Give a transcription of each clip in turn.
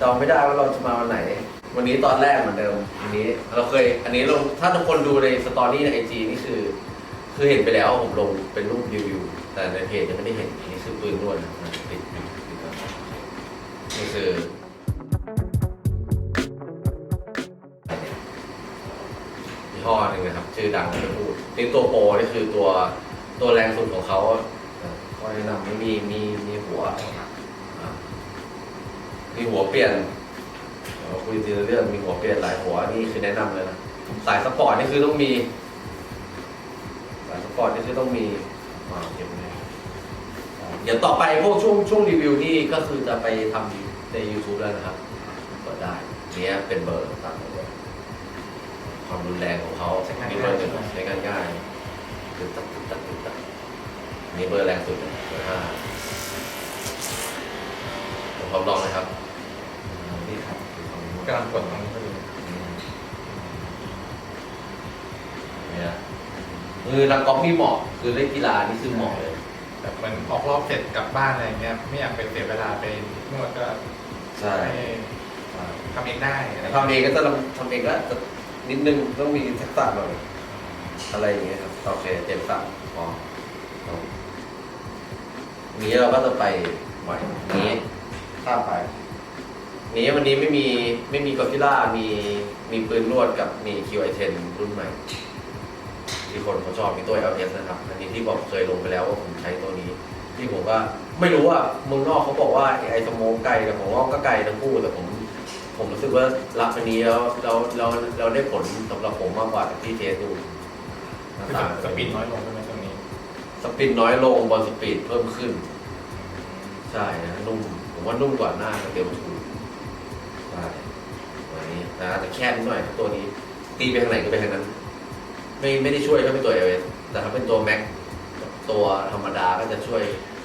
จองไม่ได้ว่าเราจะมาวันไหน วันนี้ตอนแรกเหมือนเดิมอันนี้เราเคย อันนี้ลงถ้าทุกคนดูในสตอรี่ในไอจีนี่คือ คือเห็นไปแล้วผมลงเป็นรูปรีวิว แต่ในเพจยังไม่ได้เห็นอันนี้คือปืนนวดนะติดปิดปิดก่อนนี่คือยี่ห้อหนึ่งนะครับ ชื่อดังไม่พูดนี่ตัวโปรนี่คือตัวตัวแรงสุดของเขาอะข้อแนะนำไม่มีมีมีหัวอะ มีหัวเปลี่ยนเราคุยทีละเรื่องมีหัวเปลี่ยนหลายหัวนี่คือแนะนำเลยนะสายสปอร์ตนี่คือต้องมี สายสปอร์ตนี่คือต้องมีอ่าเก็บไว้เดี๋ยวต่อไปพวกช่วงช่วงรีวิวนี่ก็คือจะไปทำใน YouTube แล้วนะครับก็ได้เนี้ยเป็นเบอร์ต่างๆเลยความรุนแรงของเขามีเบอร์หนึ่งใช้งานง่ายตึ๊ดตัดตึ๊ดตัดตึ๊ดตัดอันนี่เบอร์แรงสุดนะเบอร์ห้าผมพร้อมลองนะครับ กำลังกดตรงนี้พอดีเนี่ยคือนักกอล์ฟนี่เหมาะคือเล่นกีฬานี่คือเหมาะเลยแบบเหมันออกรอบเสร็จกลับบ้านอะไรเงี้ยไม่อยากไปเสียเวลาไปนวดก็ใช่ให้ทำเองได้อะไรทำเองก็จะทำเองก็จะนิดนึงต้องมีทักษะหน่อยอะไรอย่างเงี้ยครับโอเคเจ็บสับพอเอานี้เราก็จะไปใหม่นี้ข้ามไป นี้วันนี้ไม่มีไม่มีกอซิล่ามีมีปืนนวดกับมี QI10 รุ่นใหม่ ที่คนเขาชอบมีตัว LS นะครับ อันนี้ที่บอกเคยลงไปแล้วว่าผมใช้ตัวนี้ ที่ผมว่าไม่รู้ว่าเมืองนอกเขาบอกว่าไอ้สโมกไกลแต่ผมว่าก็ไกลทั้งคู่แต่ผมผมรู้สึกว่ารับอันนี้แล้วเราเราเราได้ผลสำหรับผมมากกว่าที่เทสดูคือแบบสปีดน้อยลงใช่ไหมตรงนี้ สปีดน้อยลงบอลสปีดเพิ่มขึ้น ใช่นะนุ่มผมว่านุ่มกว่าหน้าเดียวทูใช่ ตัวนี้นะแต่แค่นิดหน่อยตัวนี้ ตีไปทางไหนก็ไปทางนั้น ไม่ไม่ได้ช่วยถ้าเป็นตัวเอเวสแต่ถ้าเป็นตัวแม็กตัวธรรมดาก็จะช่วย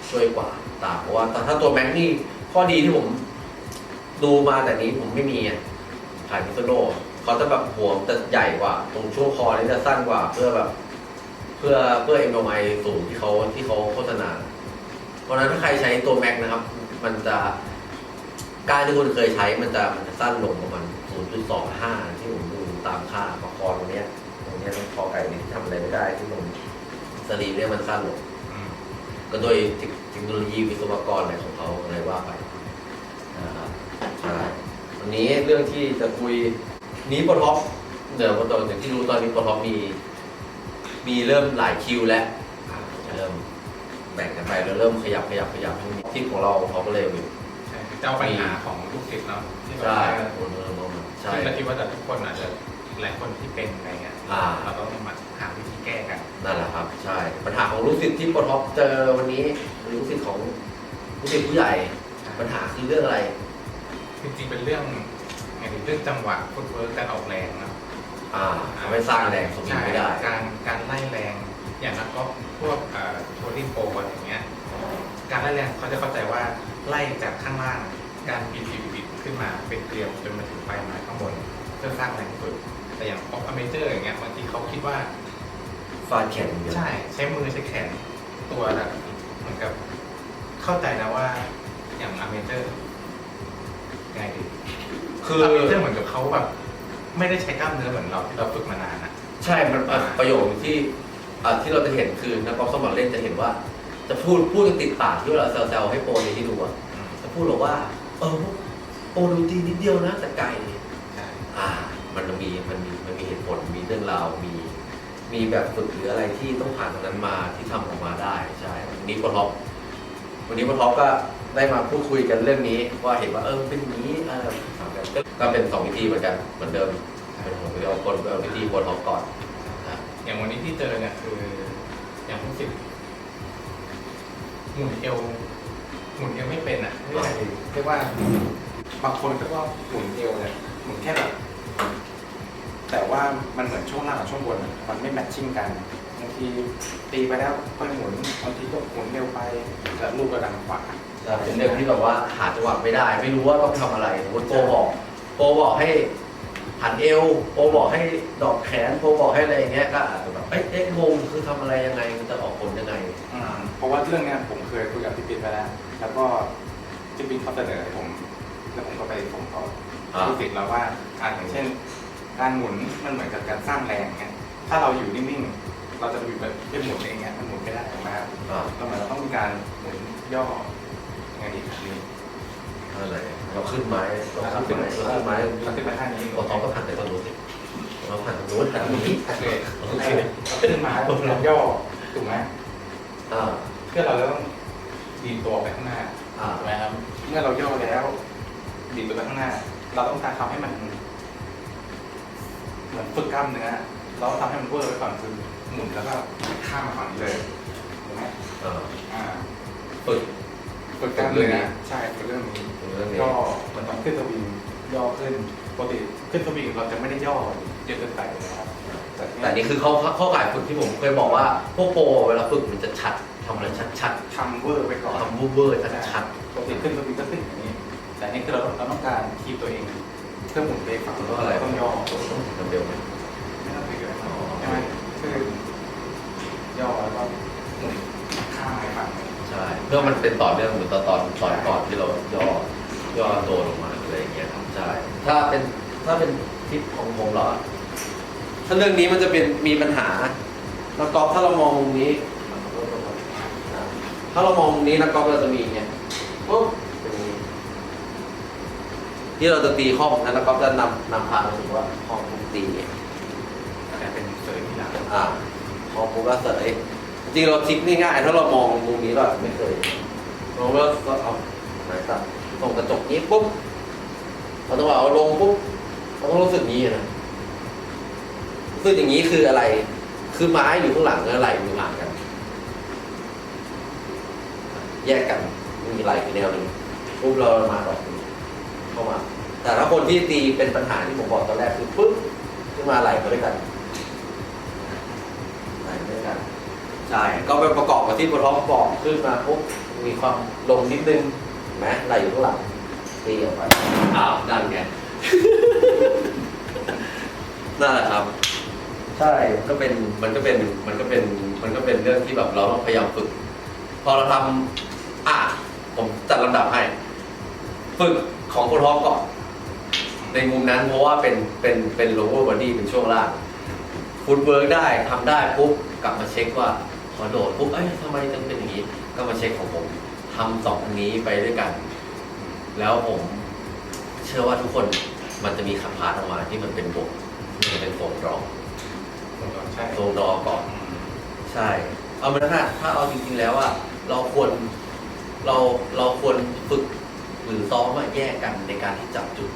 ช่วยกว่าตามเพราะว่าแต่ถ้าตัวแม็กนี่ข้อดีที่ผมดูมาแต่นี้ผมไม่มีอะขายมิโซโน่เขาจะแบบหัวจะใหญ่กว่า ตรงช่วงคอนี่จะสั้นกว่าเพื่อแบบ เพื่อเพื่อ MMI สูงที่เขาที่เขาโฆษณา เพราะนั้นถ้าใครใช้ตัวแม็กนะครับ มันจะ การที่คุณเคยใช้มันจะมันจะสั้นลงประมาณ 0.25 ที่ผมดูตามค่าของคอตรงเนี้ยตรงเนี้ยตรงคอไก่นี่ที่ทำอะไรไม่ได้ที่ลงสลีเนี่ยมันสั้นลงก็โดยเทคโนโลยีวิศวกรอะไรของเขาอะไรว่าไปนะครับใช่วันนี้เรื่องที่จะคุยนี้ปท็อปเดี๋ยวตอนอย่างที่รู้ตอนนี้ปท็อปมี มีเริ่มหลายคิวแล้วเริ่มแบ่งกันไปแล้วเริ่มขยับขยับขยับที่ของเราเขาก็เร็วอยู่ ใช่เจ้าปัญหาของลูกศิษย์เนาะที่แบบใช่ว่าโอนเงินมาใช่ ซึ่งเราคิดว่าแต่ทุกคนอาจจะหลายคนที่เป็นอะไรเงี้ยอ่า เราต้องมาหาวิธีแก้กัน นั่นแหละครับ ใช่ ปัญหาของลูกศิษย์ที่ปท็อปเจอวันนี้ลูกศิษย์ของลูกศิษย์ผู้ใหญ่ ปัญหาคือเรื่องอะไร จริงๆเป็นเรื่องไงดีเรื่องจังหวะฟุตเวิร์กการออกแรงเนาะอ่าทำให้สร้างแรงสวิงไม่ได้ ใช่การการไล่แรง อย่างนักก็พวกโทนี่โปรอะไรอย่างเงี้ย การไล่แรงเขาจะเข้าใจว่าไล่จากข้างล่างการบิดบิดบิดขึ้นมาเป็นเกลียวจนมาถึงปลายไม้ข้างบนเพื่อสร้างแรงฝึกแต่อย่างออฟอเมเจอร์อย่างเงี้ยบางทีเขาคิดว่าฟาดแขนอย่างเดียวใช่ใช้มือใช้แขนตัวแบบเหมือนกับเข้าใจนะว่าอย่างอเมเจอร์ไงดีคืออเมเจอร์เหมือนกับเขาแบบไม่ได้ใช้กล้ามเนื้อเหมือนเราที่เราฝึกมานานอะใช่มันอะประโยคที่อะที่เราจะเห็นคือนักกอล์ฟสมัครเล่นจะเห็นว่า จะพูดพูดกันติดปากที่เราแซวๆให้โปรในที่ดูอะอืมจะพูดบอกว่า เออโปรดูตีนิดเดียวนะแต่ไก่ใช่อ่า มันมีมันมีมันมีเหตุผลมีเรื่องราวมีมีแบบฝึกหรืออะไรที่ต้องผ่านตรงนั้นมาที่ทำออกมาได้ใช่วันนี้ปท็อปวันนี้ปท็อปก็ได้มาพูดคุยกันเรื่องนี้ว่าเห็นว่าเออเป็นอย่างนี้เออถามกันก็ก็เป็นสองวิธีเหมือนกันเหมือนเดิมเป็นผมเอาคนเอาวิธีปท็อปก่อนนะอย่างวันนี้ที่เจอเนี่ยคืออย่างรู้สึกห มุนเอวหมุนเอวไม่เป็นอะเรียกอะไรดีเรียกว่าบางคนก็ว่าหมุนเอวเนี่ยหมุนแค่แบบแต่ว่ามันเหมือนช่วงล่างกับช่วงบนอะมันไม่แมทชิ่งกันบางทีตีไปแล้วค่หมุนบางทีก็หมุนเร็วไปแล้วลูกก็ดังขวา จะเป็นเรื่องที่แบบว่าหาจังหวะไม่ได้ ไม่รู้ว่าต้องทำอะไรสมมติโปรบอก โปรบอกให้หันเอวโปรบอกให้ดอกแขนโปรบอกให้อะไรอย่างเงี้ยก็อาจจะแบบเอ๊ะเอ๊ะงงคือทำอะไรยังไงมันจะออกผลยังไง เพราะว่าเรื่องเนี้ยผมเคยคุยกับพี่ปิ๊นไปแล้ว แล้วก็พี่ปิ๊นเขาเสนอให้ผม แล้วผมก็ไปส่งต่ออ่าลูกศิษย์เราว่าอ่าอย่างเช่น การหมุนมันเหมือนกับการสร้างแรงเงี้ย ถ้าเราอยู่นิ่งๆ เราจะอยู่แบบไม่หมุนเองเงี้ยมันหมุนไม่ได้นะครับอ่าเราเหมือนเราต้องมีการหมุนย่อไงดีครับนี่อะไรเราขึ้นไม้เราขึ้นไม้เราขึ้นไม้เราขึ้นไปท่านี้เราท้องก็ผ่านไปตรงนู้นสิเราผ่านตรงนู้นแต่ตรงนี้โอเคเราขึ้นมาเราย่อถูกไหม อ่า เพื่อเราจะต้องดีดตัวไปข้างหน้าอ่า ถูกไหมครับ เมื่อเราย่อแล้ว ดีดตัวไปข้างหน้า เราต้องการทำให้มัน เหมือนฝึกกล้ามเนื้อเราทำให้มันเวอร์ไปก่อนคือหมุนแล้วก็ข้ามมาฝั่งนี้เลยถูกไหมอ่าอ่าฝึก ฝึกกล้ามเนื้อใช่ฝึกเรื่องนี้เรื่องนี้ย่อมันต้องขึ้นสวิงย่อขึ้นปกติขึ้นสวิงเราจะไม่ได้ย่อเยอะเกินไปนะครับ แต่แต่นี่คือเขาเข้าข่ายฝึกที่ผมเคยบอกว่าพวกโปรเวลาฝึกมันจะชัดทำอะไรชัดทำเวอร์ไปก่อนๆทำบูเบอร์ชัดปกติขึ้นสวิงก็ขึ้นอย่างนี้ แต่นี่คือเราเราต้องการคีบตัวเองเพื่อหมุนไปฝั่งๆเพราะอะไรต้องย่อต้องต้องทำเร็วไหมไม่ต้องไปเยอะใช่ไหมคือย่อแล้วก็หมุนข้างไปฝั่งหนึ่งใช่เพื่อมันเป็นต่อเนื่องเหมือนตอนตอนตอนก่อนที่เราย่อย่อตัวลงมาอะไรอย่างเงี้ยครับใช่ถ้าเป็นถ้าเป็นทิปของผมเหรอ ถ้าเรื่องนี้มันจะเป็นมีปัญหานักกอล์ฟถ้าเรามองมุมนี้ถ้าเรามองมุมนี้นักกอล์ฟเราจะมีเนี่ยปุ๊บเป็นอย่างนี้ที่เราจะตีข้อของนั้นนักกอล์ฟจะนำนำพาไปถึงว่าข้อของตีเนี่ยแต่เป็นเสยที่หลังอ่าพอปุ๊บก็เสยจริงๆเราทิกง่ายๆถ้าเรามองมุมนี้เราไม่เคยเราก็ก็เอาไหนตัดส่งกระจกนี้ปุ๊บเราต้องเอาลงปุ๊บเราต้องรู้สึกนี้นะ รู้สึกอย่างนี้คืออะไร คือไม้อยู่ข้างหลังแล้วไหลอยู่ห่างกัน แยกกัน มีไหลอยู่แนวหนึ่งปุ๊บเรามาดอกนี้เข้ามา แต่ถ้าคนที่ตีเป็นปัญหาที่ผมบอกตอนแรกคือปุ๊บขึ้นมาไหลมาด้วยกันไหลมาด้วยกัน ใช่ ก็ไปประกอบกับที่บนท้องบอกขึ้นมาปุ๊บมีความลงนิดนึงเห็นไหมไหลอยู่ข้างหลังตีออกไปอ้าวนั่นไงนั่นแหละครับ ใช่มันก็เป็นมันก็เป็นมันก็เป็นมันก็เป็นเรื่องที่แบบเราต้องพยายามฝึก พอเราทำอะผมจัดลำดับให้ ฝึกของคนท้องก่อน ในมุมนั้นเพราะว่าเป็นเป็นเป็น lower body เป็นช่วงล่างฟุตเวิร์กได้ทำได้ปุ๊บกลับมาเช็คว่าพอโดดปุ๊บเอ้ยทำไมถึงเป็นอย่างนี้ก็มาเช็คของผมทำสองอันนี้ไปด้วยกัน แล้วผมเชื่อว่าทุกคนมันจะมีขับพาร์ทออกมาที่มันเป็นบทที่มันเป็นโฟนรอง ใช่โฟนรองก่อน ใช่ เอามันนะถ้าเอาจริงๆแล้วอะเราควรเราเราควรฝึกหรือซ้อมมาแยกกันในการที่จับจุด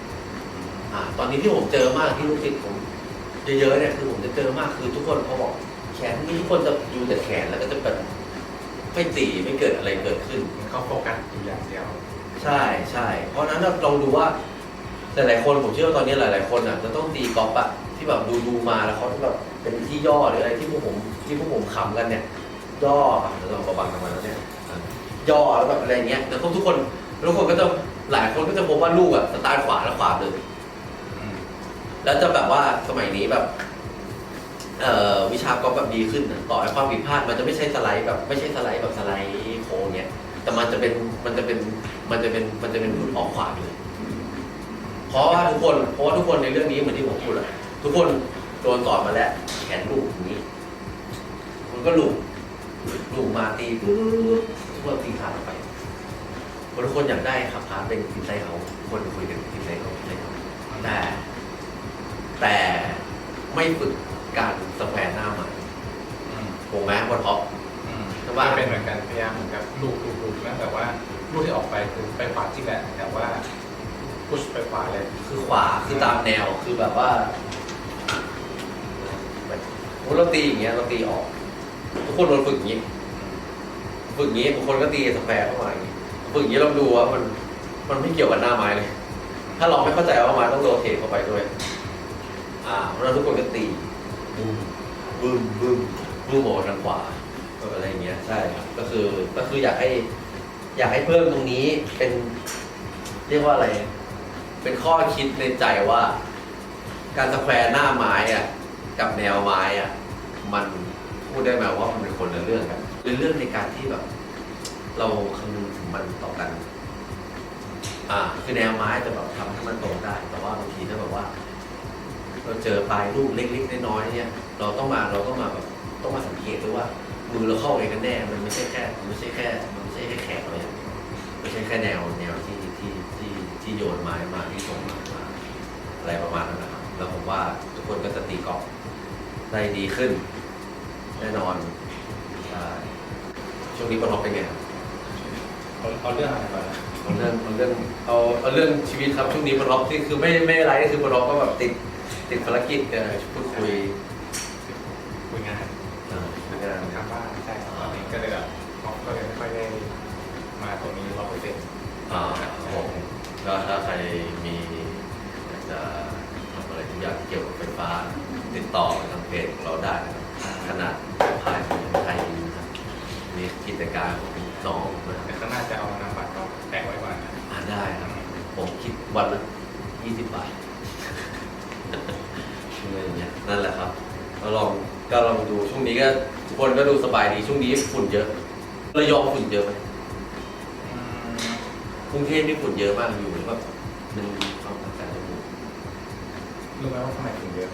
อ่าตอนนี้ที่ผมเจอมากที่ลูกศิษย์ผมเยอะๆเนี่ยคือผมจะเจอมากคือทุกคนเขาบอกแขนนี่ทุกคนจะอยู่แต่แขนแล้วก็จะแบบไม่ตีไม่เกิดอะไรเกิดขึ้น เขาโฟกัสอยู่อย่างเดียว ใช่ใช่เพราะฉะนั้นเราลองดูว่าหลายๆคนผมเชื่อว่าตอนนี้หลาย ๆ คนอะจะต้องตีกอล์ฟอะ ที่แบบดูดูมาแล้วเขาแบบเป็นที่ย่อหรืออะไรที่พวกผมที่พวกผมขำกันเนี่ย ย่ออะเดี๋ยวเราประบังกันมาแล้วเนี่ยอะย่อแล้วแบบอะไรเงี้ยแต่ทุกคนทุกคนก็จะหลายคนก็จะพบว่าลูกอะสตาร์ทขวาแล้วขวาเลยแล้วจะแบบว่าสมัยนี้แบบเอ่อวิชากอล์ฟแบบดีขึ้นน่ะต่อให้ความผิดพลาดมันจะไม่ใช่สไลด์แบบไม่ใช่สไลด์แบบสไลด์โค้งเนี่ยแต่มันจะเป็นมันจะเป็นมันจะเป็นมันจะเป็นหลุดออกขวาเลย เพราะว่าทุกคนเพราะว่าทุกคนในเรื่องนี้เหมือนที่ผมพูดแหละ ทุกคนโดนสอนมาแล้ว แขนลูกอย่างนี้ มันก็ลูกลูกมาตีปุ๊บทุกคนตีขาดออกไปเพราะทุกคนอยากได้ขับพาเป็นทีมไซเขาทุกคนคุยกันทีมไซเขาทีมไซเขาแต่แต่ไม่ฝึกการสแควร์หน้าใหม่ถูกไหมบนท็อปแต่ว่าเป็นเหมือนกันพยายามเหมือนกับลูกลูกลูกนะแต่ว่าลูกที่ออกไปคือไปขวาจริงแหละแต่ว่าพุชไปขวาเลย คือขวาคือตามแนวคือแบบว่าโอ้ เราตีอย่างเงี้ยเราตีออก ทุกคนโดนฝึกอย่างงี้ ฝึกอย่างงี้บางคนก็ตีสแควร์เข้ามาอย่างงี้ฝึกอย่างงี้เราดูว่ามันมันไม่เกี่ยวกับหน้าไม้เลย ถ้าเราไม่เข้าใจว่าไม้ต้องโรเทตเข้าไปด้วย อ่าเพราะฉะนั้นทุกคนก็ตีบึ้มบึ้มบึ้มบึ้มออกทางขวาก็อะไรอย่างเงี้ยใช่ครับก็คือก็คืออยากให้ อยากให้เพิ่มตรงนี้เป็น เรียกว่าอะไร เป็นข้อคิดในใจว่า การสแควร์หน้าไม้อะ กับแนวไม้อะมันพูดได้ไหมว่ามันเป็นคนละเรื่องกันเป็นเรื่องในการที่แบบ เราคำนึงถึงมันต่อกัน อ่า คือแนวไม้จะแบบทำให้มันตรงได้ แต่ว่าบางทีถ้าแบบว่า เราเจอปลายลูกเล็กๆน้อยๆเนี่ย เราต้องมาเราต้องมาแบบต้องมาสังเกตด้วยว่ามือเราเข้าเองกันแน่ มันไม่ใช่แค่มันไม่ใช่แค่มันไม่ใช่แค่แขนเราอย่างไม่ใช่แค่แนวแนวที่ที่ที่ที่โยนไม้มาที่ส่งมามาอะไรประมาณนั้นนะครับแล้วผมว่าทุกคนก็จะตีกอล์ฟ ได้ดีขึ้น แน่นอนใช่ช่วงนี้ปนอกเป็นไงครับเอาเอาเรื่องอะไรก่อนนะเอาเรื่องเอาเรื่องเอาเอาเรื่องชีวิตครับช่วงนี้ปนอกที่คือไม่ไม่อะไรก็คือปนอกก็แบบติดติดภารกิจเอ่อพูดคุยคุยงานเอ่อในการทำบ้านใช่ครับตอนนี้ก็เลยแบบเขาก็เลยไม่ค่อยได้มาตรงนี้ร้อยเปอร์เซ็นต์อ่าครับผมก็ถ้าใครมีอยากจะทำอะไรทุกอย่างที่เกี่ยวกับไฟฟ้า ติดต่อทางเพจของเราได้นะครับขนาดภายของไทยนะครับมีกิจการของน้องนะแต่ข้างหน้าจะเอาน้ำบัตรมาแปะไว้ก่อนนะอ่าได้ครับ ผมคิดวันละยี่สิบบาทอะไรอย่างเงี้ยนั่นแหละครับ ก็ลองก็ลองดูช่วงนี้ก็ทุกคนก็ดูสบายดีช่วงนี้ฝุ่นเยอะระยองฝุ่นเยอะไหมอืมกรุงเทพนี่ฝุ่นเยอะมากอยู่หรือแบบมันความอากาศจะมูกรู้ไหมว่าทำไมถึงเยอะ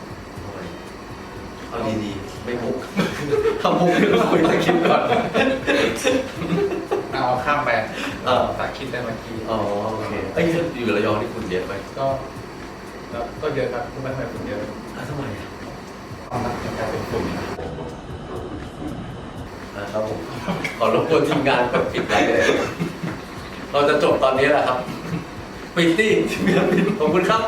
เอาดีๆไม่มุกทำมุกไม่ต้องคุยตะคิดก่อน เอาข้ามไปเออสาคิดได้เมื่อกี้อ๋อโอเคเอ้ยอยู่ระยองนี่ฝุ่นเยอะไหมก็แล้วก็เยอะครับรู้ไหมทำไมถึงเยอะอะทำไมอะความรักมันกลายเป็นฝุ่นนะอะครับผมขอรบกวนทีมงานแบบปิดไลน์เลยเราจะจบตอนนี้แหละครับปิดตี้ทีมงานปิดขอบคุณครับ